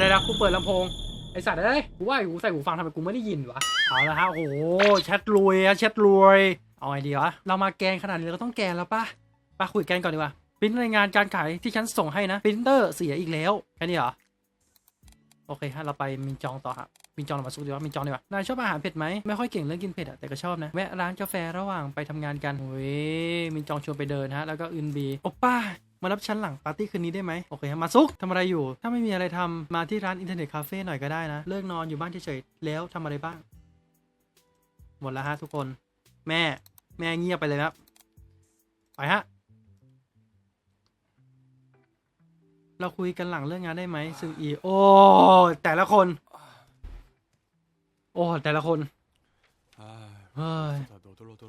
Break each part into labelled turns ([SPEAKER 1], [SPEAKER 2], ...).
[SPEAKER 1] ดี๋ยวเดี๋ยวกูเปิดลำโพง ไอสัตว์เอ้ย กูว่ากูใส่หูฟังทำไมกูไม่ได้ยินวะ เอาละฮะ โอ้โหแชทรวยอะแชทรวย เอาไงดีวะ เรามาแกนขนาดนี้เราก็ต้องแกนแล้วปะไปคุยกันก่อนดีกว่าปริ้นรายงานการขายที่ฉันส่งให้นะปรินเตอร์เสียอีกแล้วแค่นี้เหรอโอเคฮะเราไปมินจองต่อฮะมินจองเรามาซุกดีกว่ามินจองดีกว่านายชอบอาหารเผ็ดไหมไม่ค่อยเก่งเรื่องกินเผ็ดอะแต่ก็ชอบนะแวะร้านกาแฟระหว่างไปทำงานกันโอ้ยมินจองชวนไปเดินฮะแล้วก็อึนบีโอป้า มารับชั้นหลังปาร์ตี้คืนนี้ได้ไหมโอเคมาซุกทำอะไรอยู่ ถ้าไม่มีอะไรทำมาที่ร้านอินเทอร์เน็ตคาเฟ่หน่อยก็ได้นะ เลิกนอนอยู่บ้านเฉยๆแล้วทำอะไรบ้าง หมดแล้วฮะทุกคน แม่ แม่เงียบไปเลยครับไปฮะเราคุยกันหลังเรื่องงานได้ไหมซึ่งอีโอแต่ละคน โอ้แต่ละคนเฮ้ย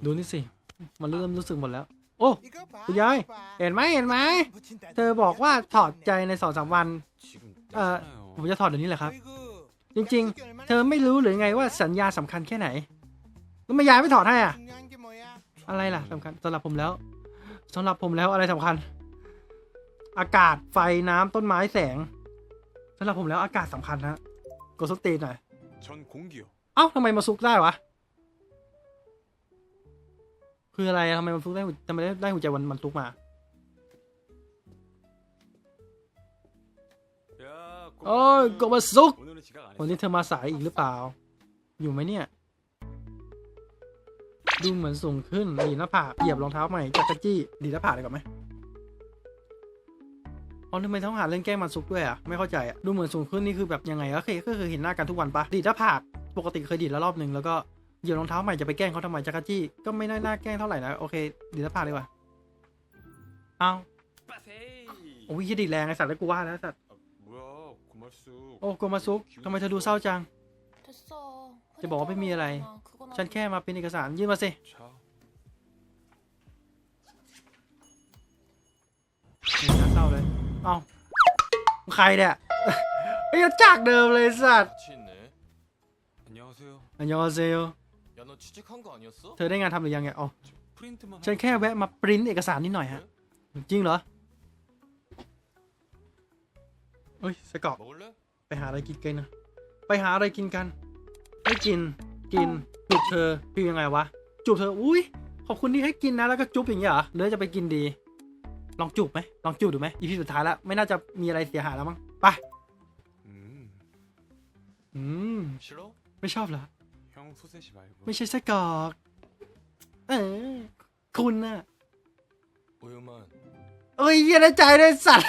[SPEAKER 1] ดูนี่สิ มันเริ่มรู้สึกหมดแล้ว โอ้
[SPEAKER 2] คุณ
[SPEAKER 1] ยาย เห็นไหมเห็นไหม เธอบอกว่าถอดใจในสองสามวัน
[SPEAKER 3] เอ่อ
[SPEAKER 1] ผมจะถอดเดี๋ยวนี้แหละครับ จริงๆ เธอไม่รู้หรือไงว่าสัญญาสำคัญแค่ไหน แล้วไม่ยายไม่ถอดให้อะ อะไรล่ะสำคัญสำหรับผมแล้ว สำหรับผมแล้วอะไรสำคัญ อากาศไฟน้ำต้นไม้แสงสำหรับผมแล้วอากาศสำคัญนะกดสตีนหน่อย เอ้าทำไมมาซุกได้วะ คืออะไรทำไมมันฟุกได้ทำไมได้ได้หัวใจวันมันฟุกมา โอ้ยกบมาซุกวันนี้เธอมาสายอีกหรือเปล่า อยู่ไหมเนี่ย ดูเหมือนสูงขึ้นดีหน้าผาเหยียบรองเท้าใหม่จักรจี้ดีหน้าผากเลยก่อนไหมอ๋อทำไมต้องหาเล่นแกล้งมันซุกด้วยอะ ไม่เข้าใจอะ ดูเหมือนสูงขึ้นนี่คือแบบยังไงก็เคยก็คือเห็นหน้ากันทุกวันปะดีดหนผ่าปกติเคยดีดแล้วรอบหนึ่งแล้วก็ หยิบรองเท้าใหม่จะไปแกล้งเขาทำไมจักรจี้ก็ไม่น่าน่าแกล้งเท่าไหร่นะโอเคดีนาพาดีกว่าเอาโอ้ยดีแรงไอสัตว์แล้วกูว่าแล้วสัตว์โอ้กูมาซุกทำไมเธอดูเศร้าจัง จะบอกว่าไม่มีอะไร ฉันแค่มาเป็นเอกสารยื่นมาสิน่าเศร้าเลย เอาใครเนี่ยไอ้จากเดิมเลยสัตว์อันยองเซล
[SPEAKER 3] อันยองเซล
[SPEAKER 1] เธอได้งานทำหรือยังไงอ๋อฉันแค่แวะมาปริ้นเอกสารนิดหน่อยฮะ จริงเหรอเฮ้ยสกอบไปหาอะไรกินกันนะ ไปหาอะไรกินกันให้กิน กิน จูบเธอพี่ยังไงวะ จูบเธอ อุ้ยขอบคุณที่ให้กินนะ แล้วก็จุบอย่างเงี้ยเหรอเลยจะไปกินดี ลองจูบไหมลองจูบดูไหมอีพีสุดท้ายแล้ว ไม่น่าจะมีอะไรเสียหายแล้วมั้ง ไป อืม ไม่ชอบเหรอ
[SPEAKER 3] 소세지 말고.
[SPEAKER 1] ไม่ใช่ไส้กรอก เออ คุณน่ะ
[SPEAKER 3] 오유만.
[SPEAKER 1] เอ้ยเหี้ยได้ใจเลยสัตว์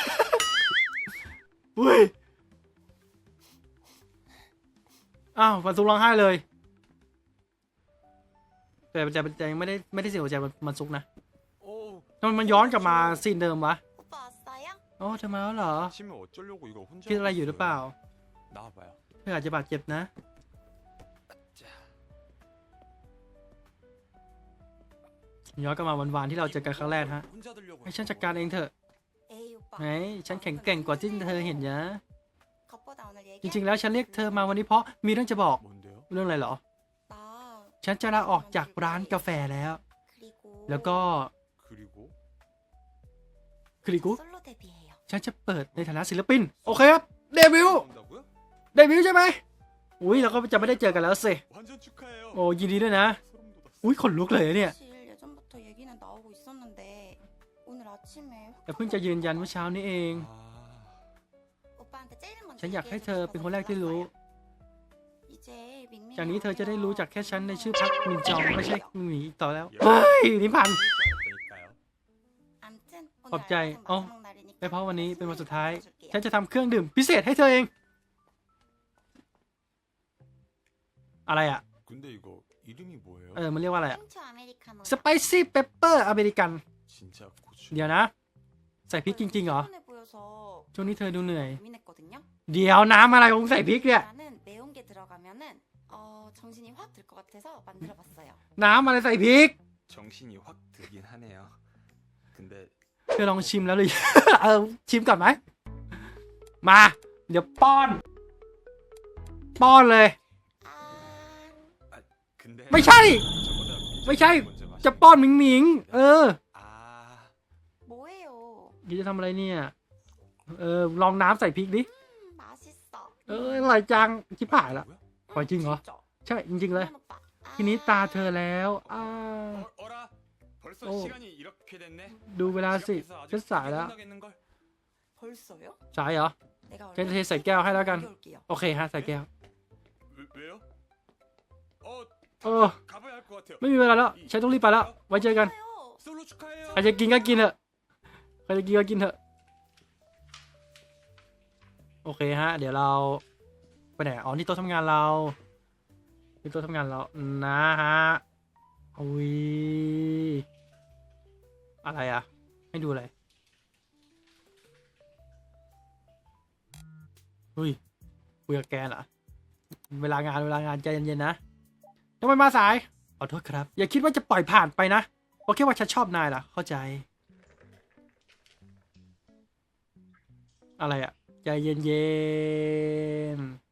[SPEAKER 1] อุ้ย อ้าวมันซุกร้องไห้เลย แต่แต่แต่ยังไม่ได้ไม่ได้เสียหัวใจมันมันซุกนะ
[SPEAKER 3] 오,
[SPEAKER 1] ทำไมมันย้อนกลับมาซีนเดิมวะ
[SPEAKER 4] 오빠 왔어요?
[SPEAKER 1] อ๋อเธอมาแล้วเหรอ
[SPEAKER 3] 치면 어쩌려고 이거 혼자
[SPEAKER 1] คิดอะไรอยู่หรือเปล่า
[SPEAKER 3] 나와봐요.
[SPEAKER 1] เธออาจจะบาดเจ็บนะ ย้อนกลับมาวันๆที่เราเจอกันครั้งแรกฮะให้ฉันจัดการเองเถอะไหนฉันแข็งแกร่งกว่าที่เธอเห็นนะจริงๆแล้วฉันเรียกเธอมาวันนี้เพราะมีเรื่องจะบอกเรื่องอะไรเหรอ ฉันจะลาออกจากร้านกาแฟแล้ว แล้วก็คริกฉันจะเปิดในฐานะศิลปิน โอเคครับเดบิวเดบิวใช่ไหมอุ้ยเราก็จะไม่ได้เจอกันแล้วสิโอ้ยินดีด้วยนะ อุ้ยขนลุกเลยเนี่ย แต่เพิ่งจะยืนยันเมื่อเช้านี้เอง ฉันอยากให้เธอเป็นคนแรกที่รู้ จากนี้เธอจะได้รู้จากแค่ฉันในชื่อพักมินจองไม่ใช่หมีอีต่อแล้ว เฮ้ยนิพันข
[SPEAKER 4] อบใจเอ้า
[SPEAKER 1] ไม่เพราะวันนี้เป็นวันสุดท้าย ฉันจะทำเครื่องดื่มพิเศษให้เธอเอง อะไรอะ เออ มันเรียกว่าอะไรอะ
[SPEAKER 4] สไปซี่เปป
[SPEAKER 1] เปอร์อเมริกัน
[SPEAKER 3] 진짜 고추.
[SPEAKER 1] เดี๋ยวนะ ใส่พริกจริงๆเหรอ
[SPEAKER 4] 피곤해 보여서
[SPEAKER 1] ช่วงนี้เธอดูเหนื่อย
[SPEAKER 4] 고민했거든요.
[SPEAKER 1] เดี๋ยวน้ำอะไรของใส่พริกเนี่ย
[SPEAKER 4] 나는 매운 게 들어가면은 어, 정신이 확 들 것 같아서 만들어봤어요.
[SPEAKER 1] น้ำอะไรใส่พริก
[SPEAKER 3] 정신이 확 들긴 하네요. 근데
[SPEAKER 1] เธอลองชิมแล้วหรือ เออชิมก่อนไหม มา เดี๋ยวป้อน ป้อนเลย
[SPEAKER 4] 아,
[SPEAKER 3] 근데
[SPEAKER 1] ไม่ใช่
[SPEAKER 3] 저보다 민정이
[SPEAKER 1] 왜 샤이?
[SPEAKER 3] 먼저 마셔.
[SPEAKER 1] จะป้อนหมิงหมิงๆเออ
[SPEAKER 3] 아,
[SPEAKER 4] 뭐예요?
[SPEAKER 1] ยูจะทำอะไรเนี่ย เออลองน้ำใส่พริกดิ เอออะไรจังชิบหายละ
[SPEAKER 3] ขอ
[SPEAKER 1] ยจริ
[SPEAKER 4] งเหรอ
[SPEAKER 1] ใช่ จริง ๆ เลย ทีนี้ตาเธอแล้วอ้า
[SPEAKER 3] โอ้
[SPEAKER 1] ดูเวลาสิจะสายแล้ว สายเหรอฉันจะเทใส่แก้วให้แล้วกัน โอเคฮะ ใส่แก้วเออไม่มีเวลาแล้วใช้ต้องรีบไปแล้ว ไว้เจอกันอาจจะกินก็กินเถอะ ครจะกินก็กินเถอะ โอเคฮะ เดี๋ยวเราไปไหนอ๋อนี่โต๊ะทำงานเรานี่โต๊ะทำงานเรานะฮะอุ้ยอะไรอะ ให้ดูอะไรอุ้ยคุยกับแกเหรอเวลางานเวลางานใจเย็นๆนะทำไมมาสายขอโทษครับ อย่าคิดว่าจะปล่อยผ่านไปนะเพราะแค่ว่าฉันชอบนายล่ะ เข้าใจ อะไรอะใจเย็นๆ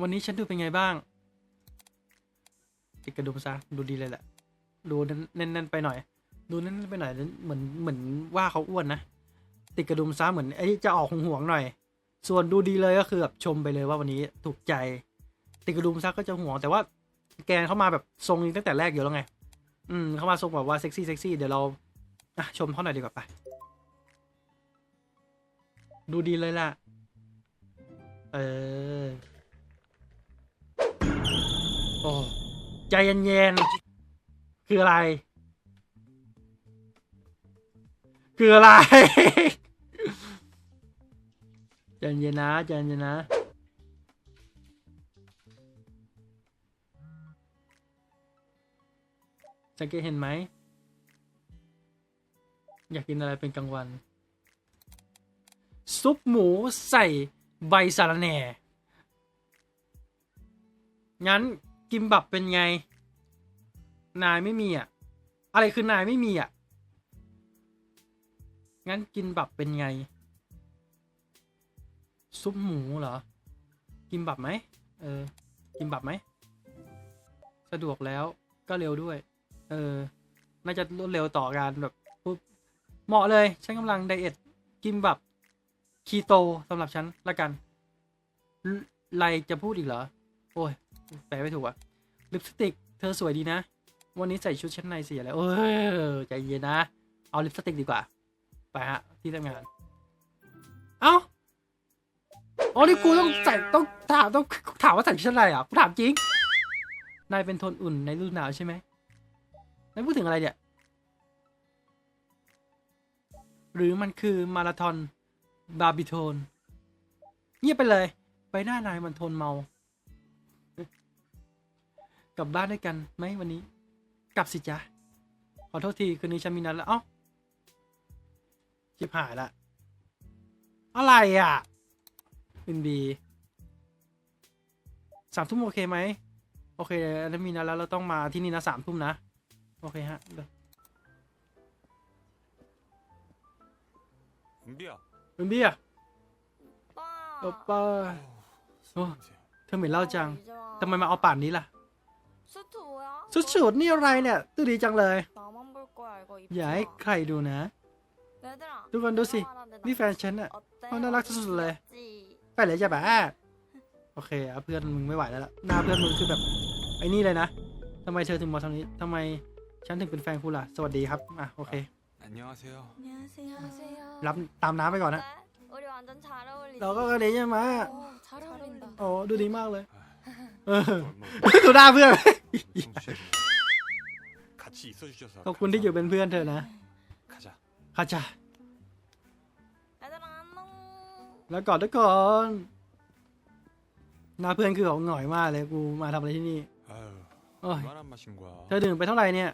[SPEAKER 1] วันนี้ฉันดูเป็นไงบ้างติดกระดุมซะดูดีเลยแหละ ดูแน่นๆไปหน่อย ดูแน่นๆไปหน่อยเหมือนเหมือนว่าเขาอ้วนนะติดกระดุมซะเหมือนไอ้จะออกห่วงๆหน่อย ส่วนดูดีเลยก็คือแบบชมไปเลยว่าวันนี้ถูกใจ ติดกระดุมซักก็จะห่วงแต่ว่าแกนเข้ามาแบบทรงนี้ตั้งแต่แรกอยู่แล้วไง อืม เข้ามาทรงแบบว่าเซ็กซี่เซ็กซี่เดี๋ยวเราอะชมเขาหน่อยดีกว่าไป ดูดีเลยล่ะ เออ โอ้ใจเย็นๆคืออะไร คืออะไรใจเย็นนะใจเย็นนะ สังเกตเห็นไหม อยากกินอะไรเป็นกลางวัน ซุปหมูใส่ใบสาระแหน่ งั้นกิมบับเป็นไง นายไม่มีอะ อะไรคือนายไม่มีอะ งั้นกินบับเป็นไง ซุปหมูเหรอ กิมบับไหม เออ กิมบับไหม สะดวกแล้วก็เร็วด้วย เออน่าจะรวดเร็วต่อการแบบปุ๊บเหมาะเลยฉันกำลังไดเอทกิมบับคีโตสำหรับฉันละกันลไรจะพูดอีกเหรอ โอ้ย แปลไม่ถูกอะลิปสติก เธอสวยดีนะ วันนี้ใส่ชุดชั้นในสีอะไรเออใจเย็นนะ เอาลิปสติกดีกว่า ไปฮะ ที่ทำงาน เอ้าอ๋อนี่กูต้องใส่ต้องถามต้องถามว่าใส่ชุดชั้นในอะกูถามจริง นายเป็นโทนอุ่นในฤดูหนาวใช่ไหม นายพูดถึงอะไรเนี่ย หรือมันคือมาราธอนบาบิโทน เงียบไปเลย ไปหน้านายมันโทนเมา กลับบ้านด้วยกันไหมวันนี้ กลับสิจ๊ะ ขอโทษที คืนนี้ฉันมีนัดแล้ว เอ้าจิบหายละ อะไรอะเป็นบีสามทุ่มโอเคไหมโอเคแล้วมีนัดแล้วเราต้องมาที่นี่นะสามทุ่มนะ โอเคฮะ
[SPEAKER 3] 은비야.
[SPEAKER 1] เป็นบีอ่ะ
[SPEAKER 4] 오빠.
[SPEAKER 1] โอป้า
[SPEAKER 3] 술 냄새.
[SPEAKER 1] เธอเหม็นเหล่าจัง
[SPEAKER 4] 이제 와.
[SPEAKER 1] ทำไมมาเอาป่านนี้ล่ะ
[SPEAKER 4] 수트 뭐야?
[SPEAKER 1] สุดสูตรนี่อะไรเนี่ยตู้ดีจังเลย
[SPEAKER 4] 나만 볼 거야 이거 입지
[SPEAKER 1] อย่าให้
[SPEAKER 4] 마.
[SPEAKER 1] ใครดูนะ
[SPEAKER 4] 얘들아.
[SPEAKER 1] 누가 너지?
[SPEAKER 4] 내가 말하는데
[SPEAKER 1] นี่
[SPEAKER 4] 나
[SPEAKER 1] แฟนฉันอะ
[SPEAKER 4] 어때?
[SPEAKER 1] 어, 나 락스 술래.
[SPEAKER 4] 귀엽지?
[SPEAKER 1] ไปเลยจ้ะบ้าโอเคอ่ะเพื่อนมึงไม่ไหวแล้วล่ะหน้าเพื่อนมึงคือแบบไอ้นี่เลยนะทำไมเธอถึงมาทางนี้ทำไม ฉันถึงเป็นแฟนคุณล่ะ สวัสดีครับ อะ โอเค
[SPEAKER 4] อันยอเซล
[SPEAKER 1] รับตามน้ำไปก่อนนะ เราก็กระเดยใช่ไหมโอ้ดูดีมากเลย เอ
[SPEAKER 3] อ
[SPEAKER 1] ดูหน้าเพื่อน ขอบคุณที่อยู่เป็นเพื่อนเธอนะข้าจ้า
[SPEAKER 4] ข้าจ้า
[SPEAKER 1] แล้วก่อนแล้วก่อนหน้าเพื่อนคือเขาหงอยมากเลยกูมาทำอะไรที่นี่เธอดื่มไปเท่าไหร่เนี่ย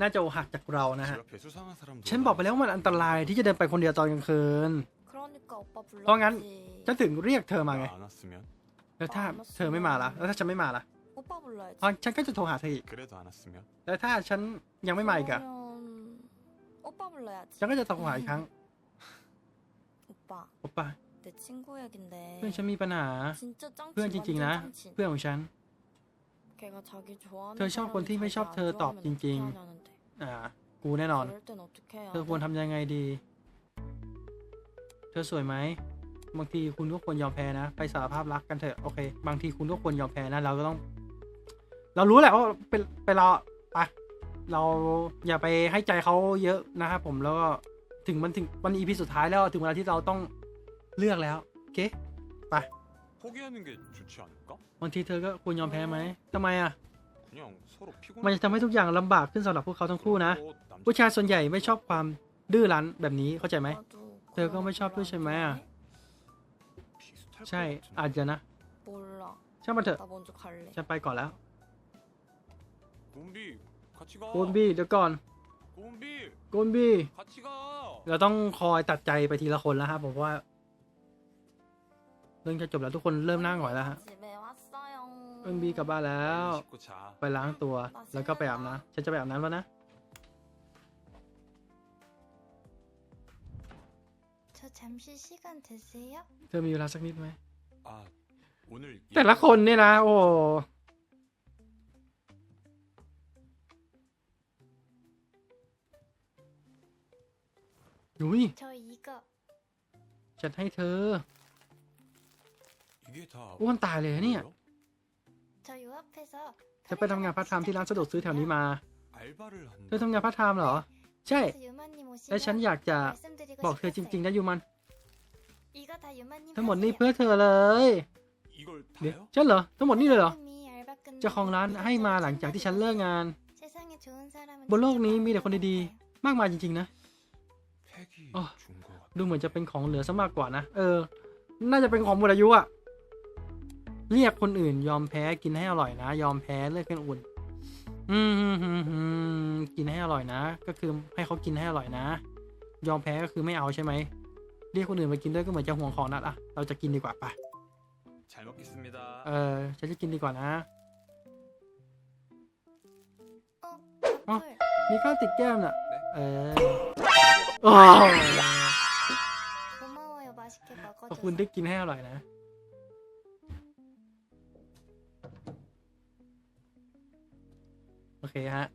[SPEAKER 1] น่าจะหักจากเรานะฮะ ฉันบอกไปแล้วว่ามันอันตรายที่จะเดินไปคนเดียวตอนกลางคืน
[SPEAKER 4] เพราะ
[SPEAKER 1] งั้นฉันถึงเรียกเธอมาไง แล้วถ้าเธอไม่มาล่ะ แล้วถ้าฉันไม่มาล่ะฉันก็จะโทรหาเธออีก แล้วถ้าฉันยังไม่มาอีกอะฉันก็จะโทรหาอีกครั้งโอปะเพื่อนฉันมีปัญหา เพื่อนจริงๆนะ เพื่อนของฉัน
[SPEAKER 4] เธอ
[SPEAKER 1] ชอบ
[SPEAKER 4] คน
[SPEAKER 1] ที่
[SPEAKER 4] ไม่ชอบเธ
[SPEAKER 1] อ
[SPEAKER 4] ตอบจริง ๆ
[SPEAKER 1] อ่า กูแน่นอน เธอควรทำยังไงดี เธอสวยไหม บางทีคุณก็ควรยอมแพ้นะ ไปสารภาพรักกันเถอะ โอเค บางทีคุณก็ควรยอมแพ้นะ เราก็ต้อง เรารู้แหละว่าเป็นไปเราไปเราอย่าไปให้ใจเขาเยอะนะครับผม แล้วก็ถึงมันถึงวันอีพีสุดท้ายแล้ว ถึงเวลาที่เราต้องเลือกแล้ว โอเค ไป
[SPEAKER 3] 포기하는 게 좋지 않을까?
[SPEAKER 1] บางทีเธอก็ควรยอมแพ้ไหมทำไมอ่ะ
[SPEAKER 3] 그냥 서로 피곤.
[SPEAKER 1] มันจะทำให้ทุกอย่างลำบากขึ้นสำหรับพวกเขาทั้งคู่นะ ผู้ชายส่วนใหญ่ไม่ชอบความดื้อรั้นแบบนี้ เข้าใจไหม
[SPEAKER 4] 나도
[SPEAKER 1] 내가
[SPEAKER 4] 그런
[SPEAKER 1] 왜 샵을
[SPEAKER 4] 별로 안
[SPEAKER 1] 좀 해야.
[SPEAKER 4] 좋아해.
[SPEAKER 3] 비슷할 것
[SPEAKER 1] ใช่
[SPEAKER 3] 같은데.
[SPEAKER 1] อาจจะนะ
[SPEAKER 4] 몰라.
[SPEAKER 1] ช่างมันเถอะ
[SPEAKER 4] 나 먼저 갈래.
[SPEAKER 1] ฉันไปก่อนแล้ว
[SPEAKER 3] 곰비 같이 가.
[SPEAKER 1] โกนบี้เดี๋ยวก่อน
[SPEAKER 3] 곰비
[SPEAKER 1] โกนบี้
[SPEAKER 3] 같이 가.
[SPEAKER 1] เราต้องคอยตัดใจไปทีละคนแล้วครับผมว่า เรื่องจะจบแล้วทุกคนเริ่มนั่งไอวแล้วฮะเอิงบีกลับบ้านแล้ว ไปล้างตัวแล้วก็ไปอาบนะฉันจะไปอาบน้ำแล้วนะเธอมีเวลาสักนิดไหมแต่ละคนเนี่ยนะ โอ้ยฉันให้เธอ อ้วนตายเลยเนี่ยจะไปทำงานพาร์ทไทม์ที่ร้านสะดวกซื้อแถวนี้มา เธอทำงานพาร์ทไทม์เหรอ ใช่ และฉันอยากจะบอกเธอจริงๆนะยูมัน ทั้งหมดนี้เพื่อเธอเลยเดี๋ยวฉันเหรอ ทั้งหมดนี้เลยเหรอจะของร้านให้มาหลังจากที่ฉันเลิกงาน บนโลกนี้มีแต่คนดีๆ มากมายจริงๆนะดูเหมือนจะเป็นของเหลือซะมากกว่านะ เออ น่าจะเป็นของหมดอายุอะ เรียกคนอื่น ยอมแพ้กินให้อร่อยนะ ยอมแพ้เลือกเครื่องอุ่น อืมกินให้อร่อยนะ ก็คือให้เขากินให้อร่อยนะ ยอมแพ้ก็คือไม่เอาใช่ไหมเรียกคนอื่นมากินด้วยก็เหมือนจะห่วงของนัดอะเราจะกินดีกว่าปะเออฉันจะกินดีกว่านะอ๋
[SPEAKER 4] อ
[SPEAKER 1] มีข้าวติดแก้มน่ะ เออขอบคุณที่กินให้อร่อยนะ โอเคฮะ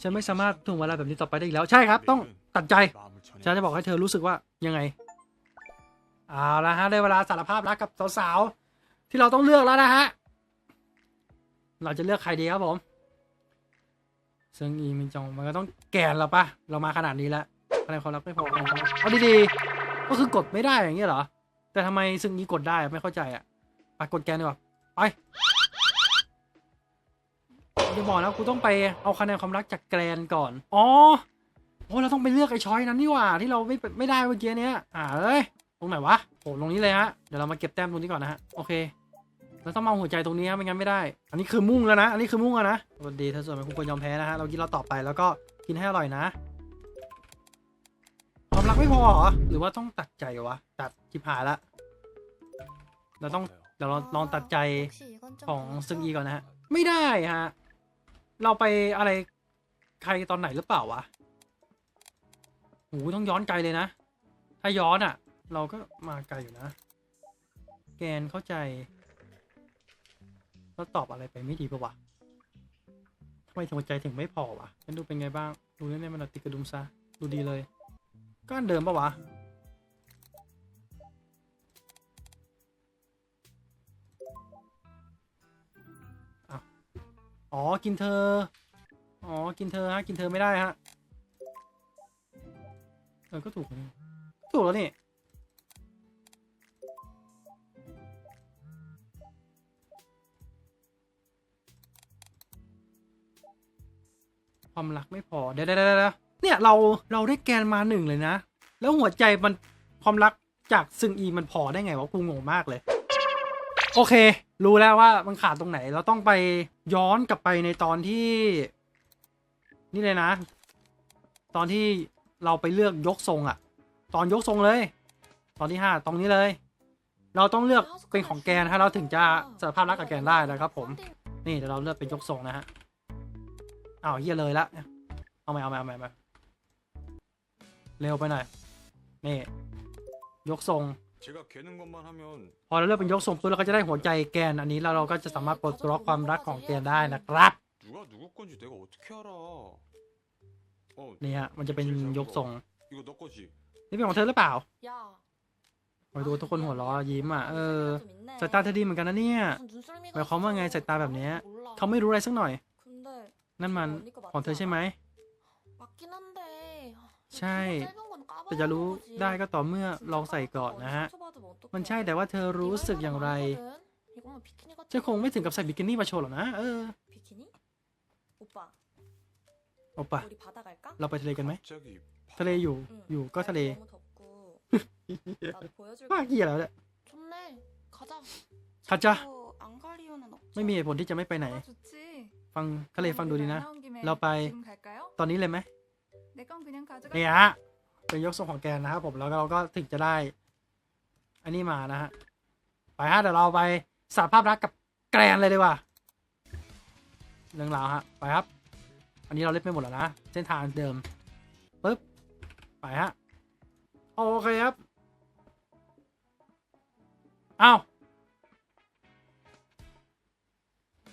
[SPEAKER 1] ฉันไม่สามารถถ่วงเวลาแบบนี้ต่อไปได้อีกแล้ว ใช่ครับ ต้องตัดใจ ฉันจะบอกให้เธอรู้สึกว่ายังไง เอาละฮะ ได้เวลาสารภาพรักกับสาวๆ ที่เราต้องเลือกแล้วนะฮะ เราจะเลือกใครดีครับผม ซึ่งอีมินจองมันก็ต้องแกนแล้วปะเรามาขนาดนี้แล้วอะไรความรักไม่พอเอาดีๆ ก็คือกดไม่ได้อย่างเงี้ยเหรอ แต่ทำไมซึ่งนี้กดได้ไม่เข้าใจอะไปกดแกนดีกว่าไปจะบอกแล้วกูต้องไปเอาคะแนนความรักจากแกรนก่อน อ๋อโอ้เราต้องไปเลือกไอ้ช้อยนั้นนี่หว่า ที่เราไม่ไม่ได้เมื่อกี้เนี้ย อ่าเอ้ย ตรงไหนวะโอ้ตรงนี้เลยฮะ เดี๋ยวเรามาเก็บแต้มตรงนี้ก่อนนะฮะ โอเค เราต้องมองหัวใจตรงนี้ครับไม่งั้นไม่ได้ อันนี้คือมุ่งแล้วนะ อันนี้คือมุ่งแล้วนะวันดีถ้าส่วนมันคุณควรยอมแพ้นะฮะ เรากินเราต่อไปแล้วก็กินให้อร่อยนะ ความรักไม่พอหรอ หรือว่าต้องตัดใจวะ ตัดชิบหายละ เราต้องเดี๋ยวเราลองตัดใจของซึงอีก่อนนะฮะ ไม่ได้ฮะ เราไปอะไรใครตอนไหนหรือเปล่าวะหูต้องย้อนไกลเลยนะ ถ้าย้อนอะ่ะ เราก็มาไกลอยู่นะ แกนเข้าใจ แล้วตอบอะไรไปไม่ดีปะวะทำไมถึงหัวใจถึงไม่พอวะฉันดูเป็นไงบ้าง ดูแน่ๆมันติดกระดุมซะ ดูดีเลยก็อันเดิมปะวะ อ๋อ กินเธอ อ๋อ กินเธอฮะ กินเธอไม่ได้ฮะ เออ ก็ถูกนี่ถูกแล้วนี่ ความรักไม่พอเดี๋ยวเดี๋ยวเดี๋ยวเดี๋ยวเนี่ยเราเราได้แกนมาหนึ่งเลยนะ แล้วหัวใจมันความรักจากซึงอีมันพอได้ไงวะกูงงมากเลย โอเค รู้แล้วว่ามันขาดตรงไหน เราต้องไปย้อนกลับไปในตอนที่ นี่เลยนะ ตอนที่เราไปเลือกยกทรงอะตอนยกทรงเลย ตอนที่ห้าตรงนี้เลย เราต้องเลือกเป็นของแกนถ้าเราถึงจะสารภาพรักกับแกนได้นะครับผม นี่เดี๋ยวเราเลือกเป็นยกทรงนะฮะ อ้าวเฮียเลยละ เอาใหม่เอาใหม่เอาใหม่เร็วไปหน่อย นี่ ยกทรง พอเราเลือกเป็นยกทรงปุ๊บเราก็จะได้หัวใจแกนอันนี้แล้วเราก็จะสามารถปลดล็อกความรักของแกนได้นะครับ นี่ฮะ มันจะเป็นยกทรง นี่เป็นของเธอหรือเปล่าคอยดูทุกคนหัวล้อยิ้มอะ เออสายตาเธอดีเหมือนกันนะเนี่ยหมายความว่าไงสายตาแบบนี้เขาไม่รู้อะไรสักหน่อย นั่นมันของเธอใช่ไหม
[SPEAKER 4] ใช่
[SPEAKER 1] แต่จะรู้ได้ก็ต่อเมื่อลองใส่ก่อนนะฮะ มันใช่แต่ว่าเธอรู้สึกอย่างไรจะคงไม่ถึงกับใส่บิกินี่มาโชว์หรอกนะ เออโอปะเราไปทะเลกันไหม ทะเลอยู่ อยู่ก็ทะเลป้าเกียแล้วเนี่ย
[SPEAKER 4] ข้าจ้า
[SPEAKER 1] ไม่มีเหตุผลที่จะไม่ไปไหน ฟังทะเลฟังดูดีนะ
[SPEAKER 2] เราไป
[SPEAKER 1] ตอนนี้เลยไหมเนี่ยฮะเป็นยกทรงของแกนนะครับผมแล้วเราก็ถึงจะได้ อันนี้มานะฮะไปฮะเดี๋ยวเราไปสารภาพรักกับแกรนเลยดีกว่าเรื่องราวฮะไปครับ อันนี้เราเล่นไม่หมดแล้วนะเส้นทางเดิมปึ๊บไปฮะโอเคครับอ้าว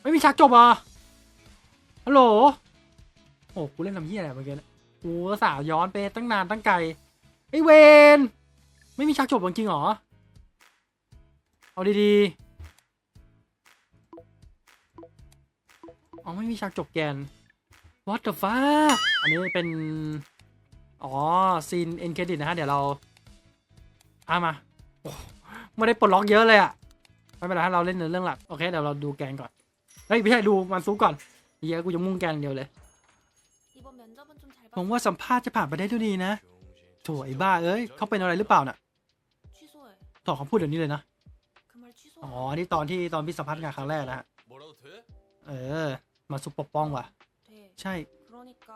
[SPEAKER 1] ไม่มีฉากจบอะ ฮัลโหล โอ้กูเล่นทำเหี้ยอะไรเมื่อกี้นะกูสาวย้อนไปตั้งนานตั้งไกลไอเวนไม่มีฉากจบจริงหรอ เอาดีๆ อ๋อไม่มีฉากจบแกน What the fuck อันนี้เป็น อ๋อซีนเอ็นเครดิตนะฮะ เดี๋ยวเราอะมาโอ้ไม่ได้ปลดล็อกเยอะเลยอะไม่เป็นไรฮะเราเล่นในเรื่องหลัก โอเค เดี๋ยวเราดูแกนก่อน เฮ้ยไม่ใช่ดูมันซุกก่อน เยอะกูจะมุ่งแกนเดียวเลยผมว่าสัมภาษณ์จะผ่านไปได้ด้วยดีนะโถ่ไอ้บ้าเอ้ยเขาเป็นอะไรหรือเปล่าน่ะต่อคำพูดเดี๋ยวนี้เลยนะอ๋อนี่ตอนที่ตอนพี่สัมภาษณ์งานครั้งแรกนะเออ มาซุปป้องว่ะ ใช่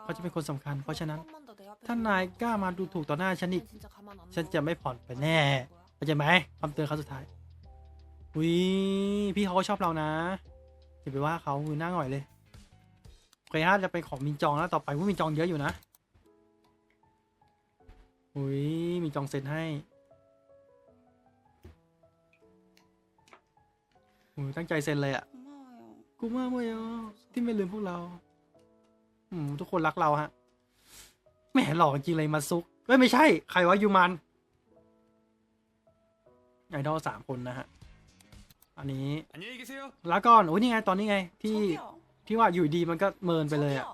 [SPEAKER 1] เขาจะเป็นคนสำคัญ เพราะฉะนั้น ถ้านายกล้ามาดูถูกต่อหน้าฉันอีก ฉันจะไม่ผ่อนไปแน่เข้าใจไหมคำเตือนครั้งสุดท้ายอุ้ยพี่เขาก็ชอบเรานะอย่าไปว่าเขาคืหน้าหน่อยเลย ไปฮ่าจะไปของมินจองแล้วต่อไปผู้มินจองเยอะอยู่นะอุ้ยมินจองเซ็นให้โอ้ยตั้งใจเซ็นเลยอะ กูมากเว้อที่ไม่ลืมพวกเรา อืมทุกคนรักเราฮะ แหมหล่อจริงเลยมาซุกเฮ้ยไม่ใช่ ใครวะยูมัน ไอดอลสามคนนะฮะ อันนี้ลาก่อนโอ้ยนี่ไง ตอนนี้ไง ที่ ที่ว่าอยู่ดีมันก็เมินไปเลยอะ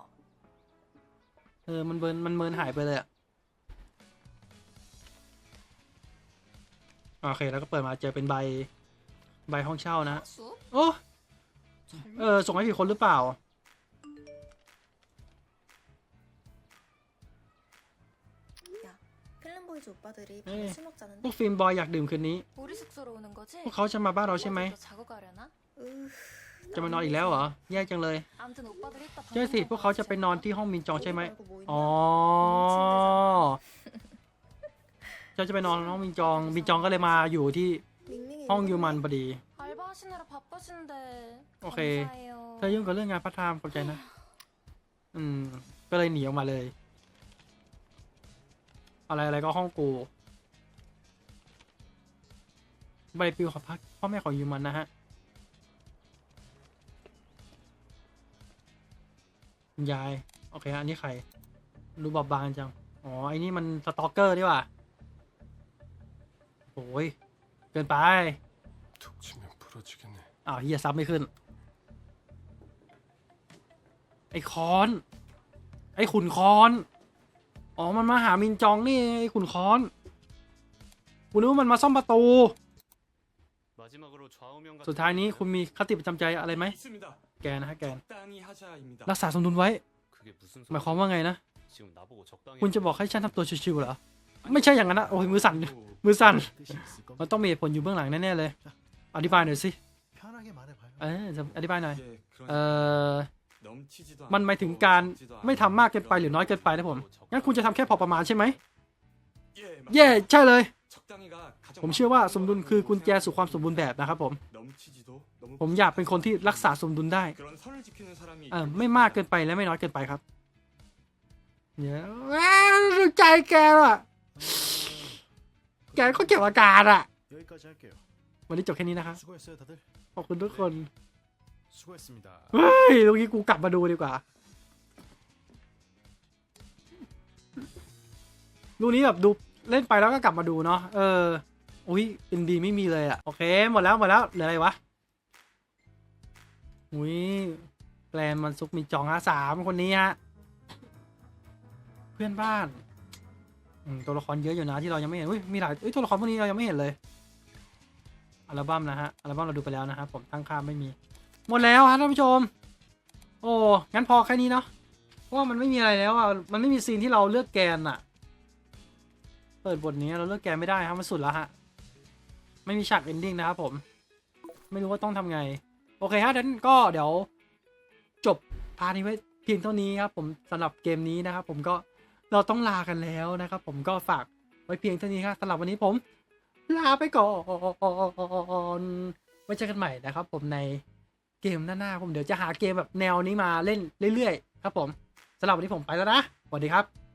[SPEAKER 1] เออ มันเมินมันเมินหายไปเลยอะโอเค แล้วก็เปิดมาเจอเป็นใบ ใบห้องเช่านะ โอ้เออ ส่งให้ผิดคนหรือเปล่า พวกฟิล์มบอยอยากดื่มคืนนี้ พวกเขาจะมาบ้านเราใช่ไหม จะมานอนอีกแล้วเหรอ แย่จังเลย ใช่สิ พวกเขาจะไปนอนที่ห้องมินจองใช่ไหมอ๋อเจ้าจะไปนอนห้องมินจอง มินจองก็เลยมาอยู่ที่ห้องยูมันพอดี
[SPEAKER 5] โอเค
[SPEAKER 1] เธอยุ่งกับเรื่องงานพาร์ทไทมเข้าใจนะ อืม ก็เลยหนีออกมาเลย อะไรอะไรก็ห้องกูใบปลิวขอพักพ่อแม่ของยูมันนะฮะ ยาย โอเคฮะอันนี้ใครรูปบอบบางจัง อ๋อ ไอ้นี่มันสตอกเกอร์ดีว่ะโอ้ย เกินไปอ้าวเฮียซับไม่ขึ้น ไอ้คอน ไอ้ขุนคอน อ๋อ มันมาหามินจองนี่ไอ้ขุนคอนคุณรู้มันมาซ่อมประตู สุดท้ายนี้คุณมีคติประจำใจอะไรไหม แกนะฮะแกนรักษาสมดุลไว้ หมายความว่าไงนะ คุณจะบอกให้ฉันทำตัวชิวๆเหรอ ไม่ใช่อย่างนั้นนะโอ้ยมือสั่น มือสั่น มันต้องมีผลอยู่เบื้องหลังแน่ๆเลย อธิบายหน่อยสิ เอออธิบายหน่อย เออมันหมายถึงการไม่ทำมากเกินไปหรือน้อยเกินไปนะผม งั้นคุณจะทำแค่พอประมาณใช่ไหมเย่ใช่เลย ผมเชื่อว่าสมดุลคือกุญแจสู่ความสมบูรณ์แบบนะครับผม ผมอยากเป็นคนที่รักษาสมดุลได้เออไม่มากเกินไปและไม่น้อยเกินไปครับเนี่ยว้าดูใจแกว่ะแกก็เก็บอาการอะ วันนี้จบแค่นี้นะคะขอบคุณทุกคน เฮ้ยตรงนี้กูกลับมาดูดีกว่า ลูกนี้แบบดูเล่นไปแล้วก็กลับมาดูเนาะ เออ อุ้ยเป็นดีไม่มีเลยอะ โอเค หมดแล้ว หมดแล้ว เหลืออะไรวะ อุ้ยแกลนมันซุกมีจองอาสามคนนี้ฮะ เพื่อนบ้านตัวละครเยอะอยู่นะที่เรายังไม่เห็นอุ้ยมีหลายอุ้ยตัวละครพวกนี้เรายังไม่เห็นเลยอัลบั้มนะฮะอัลบั้มเราดูไปแล้วนะครับผมตั้งค่าไม่มี หมดแล้วฮะท่านผู้ชม โอ้งั้นพอแค่นี้เนาะเพราะว่ามันไม่มีอะไรแล้วอะมันไม่มีซีนที่เราเลือกแกนอะ เปิดบทนี้เราเลือกแกนไม่ได้ครับมันสุดแล้วฮะไม่มีฉากเอนดิ้งนะครับผม ไม่รู้ว่าต้องทำไง โอเคฮะดังนั้นก็เดี๋ยวจบพาร์ทนี้ไว้เพียงเท่านี้ครับผมสำหรับเกมนี้นะครับ ผมก็เราต้องลากันแล้วนะครับ ผมก็ฝากไว้เพียงเท่านี้ครับสำหรับวันนี้ผม ลาไปก่อนไว้เจอกันใหม่นะครับ ผมในเกมหน้าๆผมเดี๋ยวจะหาเกมแบบแนวนี้มาเล่นเรื่อยๆ ครับ ผมสำหรับวันนี้ผมไปแล้วนะสวัสดีครับ